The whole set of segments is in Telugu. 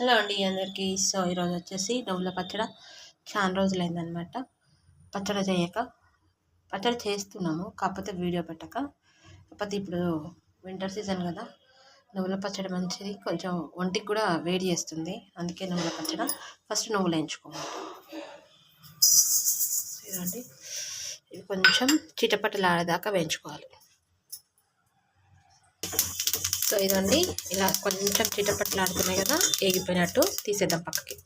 హలో అండి అందరికీ. సో ఈరోజు వచ్చేసి నువ్వుల పచ్చడి చాలా రోజులైందనమాట పచ్చడి చేయక పచ్చడి చేస్తున్నాము కాకపోతే వీడియో పెట్టక. కాకపోతే ఇప్పుడు వింటర్ సీజన్ కదా నువ్వుల పచ్చడి మంచిది కొంచెం ఒంటికి కూడా వేడి చేస్తుంది. అందుకే నువ్వుల పచ్చడి ఫస్ట్ నువ్వులు వేయించుకోవాలి. ఇదండి ఇవి కొంచెం చిటపటలాడేదాకా వేయించుకోవాలి. సో ఇదండి. ఇలా కొంచెం చిటపట్లాడుతున్నాయి కదా ఏగిపోయినట్టు తీసేద్దాం పక్కకి.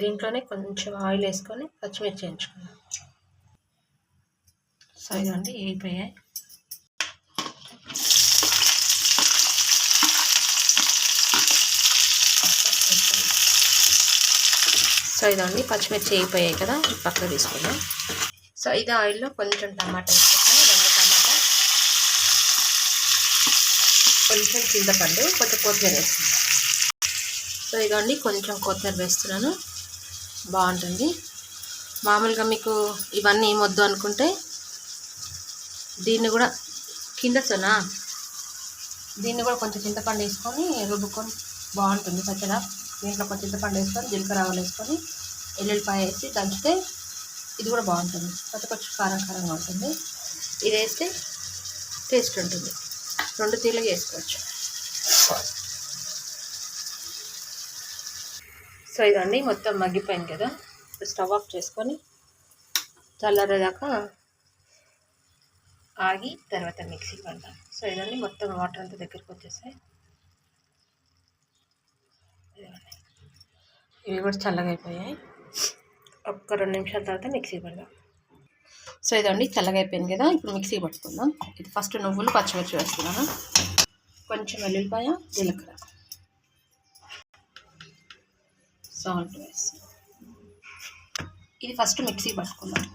దీంట్లోనే కొంచెం ఆయిల్ వేసుకొని పచ్చిమిర్చి వేయించుకుందాం. సో ఇదండి ఏగిపోయాయి. సో ఇదండి పచ్చిమిర్చి వేగిపోయాయి కదా పక్కకు తీసుకుందాం. సో ఇది ఆయిల్లో కొంచెం టమాటా టమాటా కొంచెం చింతపండు కొంచెం కొత్తిమీర వేసుకుంటాం సో ఇదండి కొంచెం కొత్తిమీర వేస్తున్నాను. బాగుంటుంది. మామూలుగా మీకు ఇవన్నీ ఏమొద్దు అనుకుంటే దీన్ని కూడా కింద దీన్ని కూడా కొంచెం చింతపండు వేసుకొని రుబ్బుకొని బాగుంటుంది పచ్చడి. దీంట్లో కొంచెం చింతపండు వేసుకొని జీలకర్ర ఆవులు వేసుకొని ఎల్లుల్లిపాయ వేసి దంచితే ఇది కూడా బాగుంటుంది. కొంచెం కొంచెం కారం కారంగా ఉంటుంది. ఇది వేస్తే టేస్ట్ ఉంటుంది. రెండు తీర్లు చేసుకోవచ్చు సో ఇదండి మొత్తం మగ్గిపోయింది కదా. స్టవ్ ఆఫ్ చేసుకొని చల్లరేదాకా ఆగి తర్వాత మిక్సీ పడదాం సో ఇదండి మొత్తం వాటర్ అంతా దగ్గరికి వచ్చేసాయి. ఇవి కూడా చల్లగా అయిపోయాయి. ఒక్క రెండు నిమిషాల తర్వాత మిక్సీ పడదాం. సో ఇదండి చల్లగా అయిపోయింది కదా ఇప్పుడు మిక్సీ పట్టుకుందాం. ఇది ఫస్ట్ నువ్వులు పచ్చిమిర్చి వేస్తున్నాను. కొంచెం వెల్లుల్లిపాయ జీలకర్ర. సాల్ట్ వేస్తాం ఇది ఫస్ట్ మిక్సీ పట్టుకుందాం.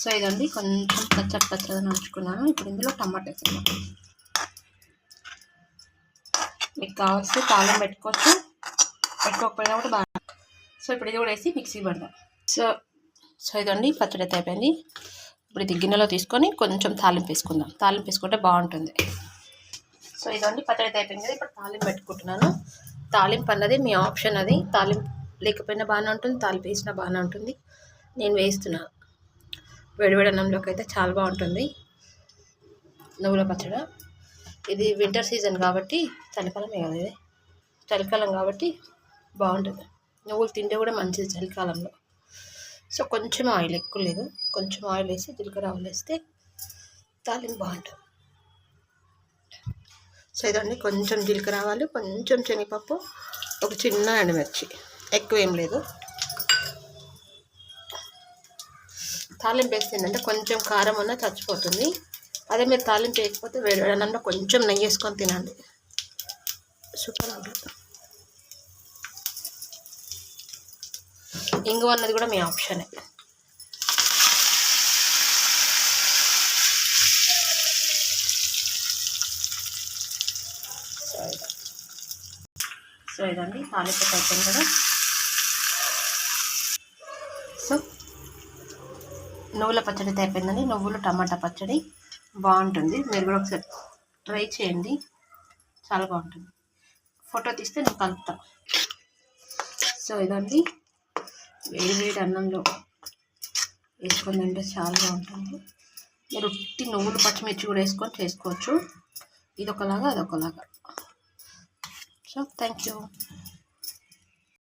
సో ఇదండి కొంచెం పచ్చడి పచ్చగా ఉంచుకున్నాను ఇప్పుడు ఇందులో టమాటా వేసుకున్నాను మీకు కావాల్సి తాళం పెట్టుకోవచ్చు. పెట్టుకోకపోయినా కూడా బాగా సో ఇప్పుడు ఇది కూడా వేసి మిక్సీ పడదాం. సో సో ఇదండి పచ్చడి అయితే అయిపోయింది. ఇప్పుడు ఇది గిన్నెలో తీసుకొని కొంచెం తాలింపు వేసుకుందాం. తాలింపు వేసుకుంటే బాగుంటుంది. సో ఇదండి పచ్చడి అయిపోయింది కదా ఇప్పుడు తాలింపు పెట్టుకుంటున్నాను. తాలింపు అన్నది మీ ఆప్షన్ అది. తాలింపు లేకపోయినా బాగానే ఉంటుంది తాలింపు వేసినా బాగానే ఉంటుంది. నేను వేస్తున్నాను వేడివేడి అన్నంలోకి అయితే చాలా బాగుంటుంది. నువ్వుల పచ్చడి. ఇది వింటర్ సీజన్ కాబట్టి చలికాలమే కదా ఇది. చలికాలం కాబట్టి బాగుంటుంది. నువ్వులు తింటే కూడా మంచిది చలికాలంలో. సో కొంచెం ఆయిల్ ఎక్కువ లేదు. కొంచెం ఆయిల్ వేసి జీలకర్ర ఆయిల్ వేస్తే తాలింపు బాగుంటుంది. సో ఇదండి. కొంచెం జీలకర్ర ఆవాలు కొంచెం శనగపప్పు ఒక చిన్న ఎండుమిర్చి. ఎక్కువ ఏం లేదు. తాలింపు వేసిందంటే కొంచెం కారం అన్నా చచ్చిపోతుంది. అదే మీరు తాలింపు వేయకపోతే వేడి అన్నంలో కొంచెం నెయ్యి వేసుకొని తినండి. సూపర్ ఉంటుంది. ఇంగు అన్నది కూడా మీ ఆప్షనే సో ఇదండి తాలింపు అయిపోయింది కదా సో నువ్వుల పచ్చడి అయిపోయిందండి. నువ్వులు టమాటా పచ్చడి బాగుంటుంది. మీరు కూడా ఒకసారి ట్రై చేయండి. చాలా బాగుంటుంది. ఫోటో తీస్తే నేను కలుపుతాను సో ఇదండి. వేడి వేడి అన్నంలో వేసుకొని తింటే చాలా బాగుంటుంది. మీరు ఉట్టి నువ్వులు పచ్చిమిర్చి కూడా వేసుకొని చేసుకోవచ్చు. ఇది ఒకలాగా అదొకలాగా. So thank you